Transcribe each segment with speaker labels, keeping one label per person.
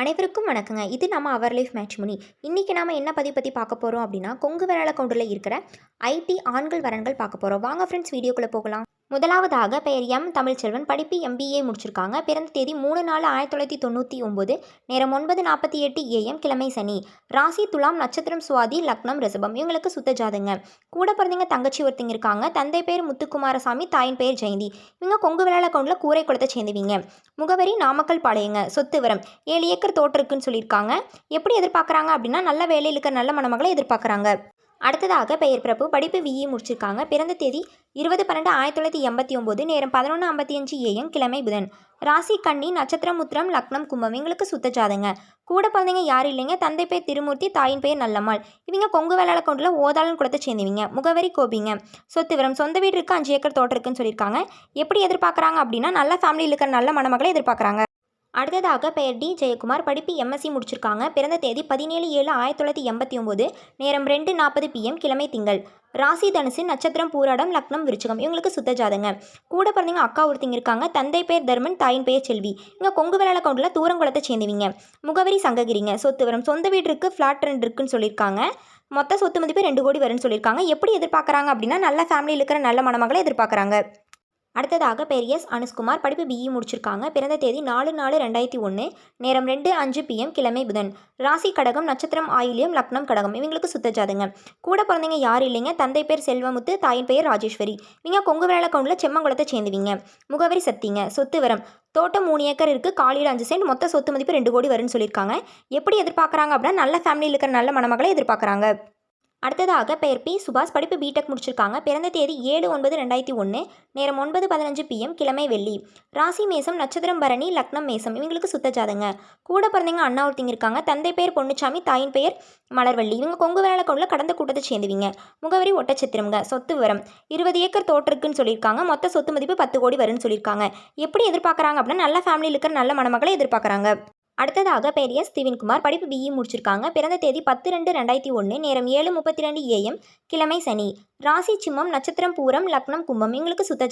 Speaker 1: அனைவருக்கும் வணக்கங்க. இது நம்ம அவர் லைஃப் மேட்ச்முனி இன்றைக்கி நாம் என்ன பதிவு பற்றி பார்க்க போகிறோம் அப்படின்னா கொங்கு விரல கவுண்டரில் இருக்கிற ஐடி ஆண்கள் வரன்கள் பார்க்க போகிறோம் வாங்க ஃப்ரெண்ட்ஸ் வீடியோக்குள்ளே போகலாம். முதலாவதாக பெயர் எம். தமிழ்ச்செல்வன். படிப்பு எம்பிஏ முடிச்சிருக்காங்க. பிறந்த தேதி மூணு நாலு ஆயிரத்தி தொள்ளாயிரத்தி தொண்ணூற்றி ஒம்பது நேரம் ஒன்பது நாற்பத்தி எட்டு ஏஎம் கிழமை சனி. ராசி துலாம் நட்சத்திரம் சுவாதி லக்னம் ரிசபம் இவங்களுக்கு சுத்த ஜாதங்க கூட பிறந்தவங்க தங்கச்சி ஒருத்தங்க இருக்காங்க. தந்தை பேர் முத்துக்குமாரசாமி தாயின் பேர் ஜெயந்தி. இவங்க கொங்கு விளையாட கவுண்டில் கூரை குளத்தை சேர்ந்துவீங்க. முகவரி நாமக்கல் பாளையங்க சொத்து வரம் ஏழு ஏக்கர் தோட்டம் இருக்குன்னு சொல்லியிருக்காங்க. எப்படி எதிர்பார்க்குறாங்க அப்படின்னா நல்ல வேலையில் இருக்கிற நல்ல மணமகளை எதிர்பார்க்குறாங்க. அடுத்ததாக பெயர் பிரபு படிப்பு விஇ முடிச்சிருக்காங்க. பிறந்த தேதி இருபது பன்னெண்டு ஆயிரத்தி தொள்ளாயிரத்தி எண்பத்தி ஒம்பது நேரம் பதினொன்று ஐம்பத்தி அஞ்சு ஏஎம் கிழமை புதன். ராசி கண்ணி நட்சத்திரம் முத்திரம் லக்னம் கும்பம் இவங்களுக்கு சுத்த ஜாதங்க கூட பிறந்தவங்க யாரும் இல்லைங்க? தந்தை பேர் திருமூர்த்தி தாயின் பேர் நல்லம்மாள். இவங்க கொங்கு வேளாள கொண்டுல ஓதாளன் குளத்தை சேர்ந்தவங்க. முகவரி கோபிங்க. சொத்து விவரம் சொந்த வீடு இருக்குது அஞ்சு ஏக்கர் தோட்டம் இருக்குன்னு சொல்லியிருக்காங்க. எப்படி எதிர்பார்க்குறாங்க அப்படின்னா நல்ல ஃபேமிலியில் இருக்கிற நல்ல மணமகளை எதிர்பார்க்குறாங்க. அடுத்ததாக பெயர் டி. ஜெயக்குமார். படிப்பு எம்எஸ்சி முடிச்சிருக்காங்க. பிறந்த தேதி பதினேழு ஏழு ஆயிரத்தி தொள்ளாயிரத்தி எண்பத்தி ஒம்பது. நேரம் ரெண்டு நாற்பது பிஎம் கிழமை திங்கள். ராசி தனுசு நட்சத்திரம் பூராடம் லக்னம் விருச்சகம். இவங்களுக்கு சுத்த ஜாதங்க கூட பிறந்தவங்க அக்கா ஒருத்தங்க இருக்காங்க. தந்தை பேர் தர்மன் தாயின் பெயர் செல்வி. இங்கே கொங்கு வேளாள கவுண்டில் தூரங்குளத்தை சேர்ந்துவீங்க. முகவரி சங்ககிரிங்க. சொத்து வரும். சொந்த வீடு இருக்குது ஃப்ளாட் ரெண்டு இருக்குன்னு சொல்லியிருக்காங்க. மொத்த சொத்து மதிப்பு ரெண்டு கோடி வரும்னு சொல்லியிருக்காங்க. எப்படி எதிர்பார்க்குறாங்க அப்படின்னா நல்ல ஃபேமிலியில் இருக்கிற நல்ல மணமகளை எதிர்பார்க்குறாங்க. அடுத்ததாக பெரியஸ் அனுஷ்குமார். படிப்பு பிஇ முடிச்சிருக்காங்க. பிறந்த தேதி நாலு நாலு ரெண்டாயிரத்தி ஒன்று நேரம் ரெண்டு அஞ்சு பிஎம் கிழமை புதன். ராசி கடகம் நட்சத்திரம் ஆயிலியம் லக்னம் கடகம். இவங்களுக்கு சுத்த ஜாதங்க கூட பிறந்தவங்க யார் இல்லைங்க? தந்தை பேர் செல்வமுத்து தாயின் பெயர் ராஜேஸ்வரி. இவங்க கொங்கு வேலை கவுண்டில் செம்மங்குளத்தை சேர்ந்துவீங்க. முகவரி சத்திங்க. சொத்து வரம். தோட்டம் மூணு ஏக்கர் இருக்குது காலையில் அஞ்சு சென்ட் மொத்த சொத்து மதிப்பு ரெண்டு கோடி வரும்னு சொல்லியிருக்காங்க எப்படி எதிர்பார்க்குறாங்க அப்படின்னா நல்ல ஃபேமிலியில் இருக்கிற நல்ல மணமகளை எதிர்பார்க்குறாங்க. அடுத்ததாக பெயர் பி. சுபாஷ். படிப்பு பிடெக் முடிச்சிருக்காங்க. பிறந்த தேதி ஏழு ஒன்பது ரெண்டாயிரத்தி ஒன்று நேரம் ஒன்பது பதினஞ்சு பிஎம் கிழமை வெள்ளி. ராசி மேசம் நட்சத்திரம் பரணி லக்னம் மேசம் இவங்களுக்கு சுத்த ஜாதங்க கூட பிறந்தவங்க அண்ணா ஒருத்தங்க இருக்காங்க. தந்தை பெயர் பொன்னுச்சாமி தாயின் பெயர் மலர்வள்ளி. இவங்க கொங்கு வேலை கொள்ள கடந்த கூட்டத்தை சேர்ந்துவிங்க. முகவரி ஒட்டச்சத்திரம்ங்க. சொத்து விவரம். இருபது ஏக்கர் தோட்டம் சொல்லியிருக்காங்க. மொத்த சொத்து மதிப்பு பத்து கோடி வரும்னு சொல்லியிருக்காங்க. எப்படி எதிர்பார்க்குறாங்க அப்படின்னா நல்ல ஃபேமிலியில் இருக்கிற நல்ல மணமக்களை எதிர்பார்க்குறாங்க. அடுத்ததாக பேரியஸ் திவின்குமார். படிப்பு பிஇ முடிச்சிருக்காங்க. பிறந்த தேதி பத்து ரெண்டு ரெண்டாயிரத்தி ஒன்று. நேரம் ஏழு முப்பத்தி ரெண்டு ஏஎம் கிழமை சனி. ராசி சிம்மம் நட்சத்திரம் பூரம் லக்னம் கும்பம். எங்களுக்கு சுத்த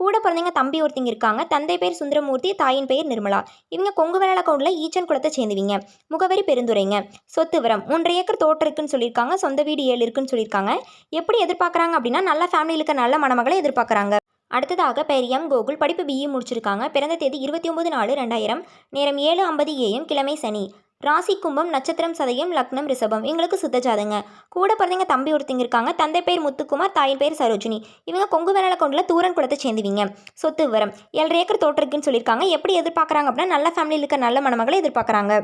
Speaker 1: கூட பிறந்தவங்க தம்பி ஒருத்தங்க இருக்காங்க. தந்தை பேர் சுந்தரமூர்த்தி தாயின் பெயர் நிர்மலா. இவங்க கொங்கு வேலை அக்கௌண்ட்டில் ஈச்சன் குளத்தை சேர்ந்துவீங்க. முகவரி பெருந்துரைங்க சொத்து விவரம் ஒன்றரை ஏக்கர் தோட்டம் இருக்குன்னு சொல்லியிருக்காங்க. சொந்த வீடு ஏழு இருக்குன்னு சொல்லியிருக்காங்க. எப்படி எதிர்பார்க்குறாங்க அப்படின்னா நல்ல ஃபேமிலியில் இருக்க நல்ல மணமகளை எதிர்பார்க்குறாங்க. அடுத்ததாக பெயர் எம் கோகுல் படிப்பு பிஇ முடிச்சிருக்காங்க. பிறந்த தேதி இருபத்தி ஒம்பது நாலு ரெண்டாயிரம். நேரம் ஏழு ஐம்பது ஏஎம் கிழமை சனி. ராசி கும்பம் நட்சத்திரம் சதயம் லக்னம் ரிஷபம். இவங்களுக்கு சுத்த ஜாதங்க கூட பிறந்தவங்க தம்பி ஒருத்தங்க இருக்காங்க. தந்தை பேர் முத்துக்குமார் தாயின் பேர் சரோஜினி. இவங்க கொங்கு வேளாள கொண்டில் தூரன் குளத்தை சேர்ந்துவீங்க. சொத்து விவரம். ஏழரை ஏக்கர் தோட்டம் இருக்குன்னு சொல்லியிருக்காங்க. எப்படி எதிர்பார்க்குறாங்க அப்படின்னா நல்ல ஃபேமிலியில் இருக்க நல்ல மணமகளை எதிர்பார்க்குறாங்க.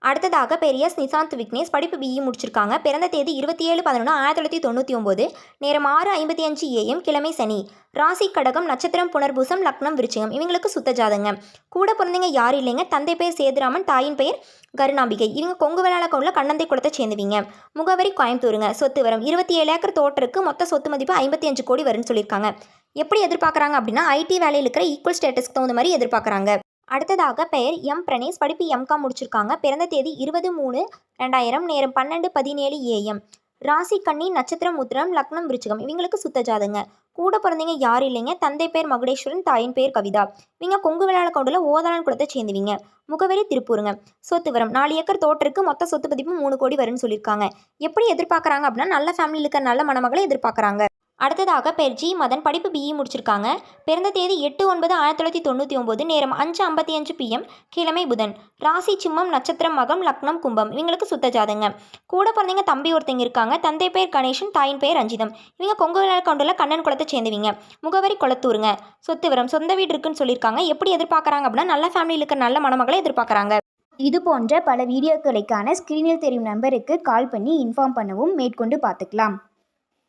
Speaker 1: அடுத்ததாக பெரியஸ் நிசாந்த் விக்னேஷ் படிப்பு பிஇ முடிச்சிருக்காங்க. பிறந்த தேதி இருபத்தி ஏழு பதினொன்று ஆயிரத்தி தொள்ளாயிரத்தி தொண்ணூற்றி ஒம்பது. நேரம் ஆறு ஐம்பத்தி அஞ்சு ஏஎம் கிழமை சனி. ராசி கடகம் நட்சத்திரம் புனர்பூசம் லக்னம் விருச்சிகம். இவங்களுக்கு சுத்த ஜாதங்க கூட பிறந்தவங்க யாரும் இல்லைங்க? தந்தை பெயர் சேதுராமன் தாயின் பெயர் கருணாம்பிகை. இவங்க கொங்கு வேளாள கவுண்டில் கண்ணந்தை குளத்தை சேர்ந்துவீங்க. முகவரி கோயம்புத்தூருங்க. சொத்து வரும். இருபத்தி ஏழு ஏக்கர் தோட்டருக்கு மொத்த சொத்து மதிப்பு ஐம்பத்தி அஞ்சு கோடி வரும்னு சொல்லியிருக்காங்க. எப்படி எதிர்பார்க்குறாங்க அப்படின்னா ஐடி வேலையில் இருக்கிற ஈக்குவல் ஸ்டேட்டஸ்க்கு தகுந்த மாதிரி எதிர்பார்க்குறாங்க. அடுத்ததாக பெயர் எம். பிரணேஷ் படிப்பு எம்காம் முடிச்சிருக்காங்க. பிறந்த தேதி இருபது மூணு ரெண்டாயிரம் நேரம் பன்னெண்டு பதினேழு ஏஎம் ராசி கண்ணி நட்சத்திரம் உத்திரம் லக்னம் விருச்சிகம். இவங்களுக்கு சுத்த ஜாதங்க கூட பிறந்தவங்க யாரும் இல்லைங்க? தந்தை பேர் மகுடேஸ்வரன் தாயின் பேர் கவிதா. இவங்க கொங்கு விளையாட கவுண்டில் ஓதாளன் குளத்தை சேர்ந்துவீங்க. முகவரி திருப்பூருங்க. சொத்து வரம் நாலு ஏக்கர் தோட்டருக்கு மொத்த சொத்து பதிப்பு மூணு கோடி வரும்னு சொல்லியிருக்காங்க எப்படி எதிர்பார்க்குறாங்க அப்படின்னா நல்ல ஃபேமிலியில் இருக்க நல்ல மணமகளை எதிர்பார்க்குறாங்க. அடுத்ததாக பெயர் ஜி மதன். படிப்பு பிஇ முடிச்சிருக்காங்க. பிறந்த தேதி எட்டு ஒன்பது ஆயிரத்தி தொள்ளாயிரத்தி தொண்ணூற்றி ஒம்பது நேரம் அஞ்சு ஐம்பத்தி அஞ்சு பிஎம் கிழமை புதன். ராசி சிம்மம் நட்சத்திரம் மகம் லக்னம் கும்பம். இவங்களுக்கு சுத்த ஜாதங்க. கூட பிறந்தவங்க தம்பி ஒருத்தங்க இருக்காங்க. தந்தை பேர் கணேஷன் தாயின் பெயர் ரஞ்சிதம். இவங்க கொங்கு கவுண்டரில் கண்ணன் குளத்தை சேர்ந்துவீங்க. முகவரி குளத்தூருங்க. சொத்து விவரம் சொந்த வீடு இருக்குன்னு சொல்லியிருக்காங்க. எப்படி எதிர்பார்க்குறாங்க அப்படின்னா நல்ல ஃபேமிலியில் இருக்க நல்ல மணமகளை எதிர்பார்க்குறாங்க.
Speaker 2: இது போன்ற பல வீடியோக்களுக்கான ஸ்க்ரீனில் தெரியும் நம்பருக்கு கால் பண்ணி இன்ஃபார்ம் பண்ணவும் மேற்கொண்டு பார்த்துக்கலாம்.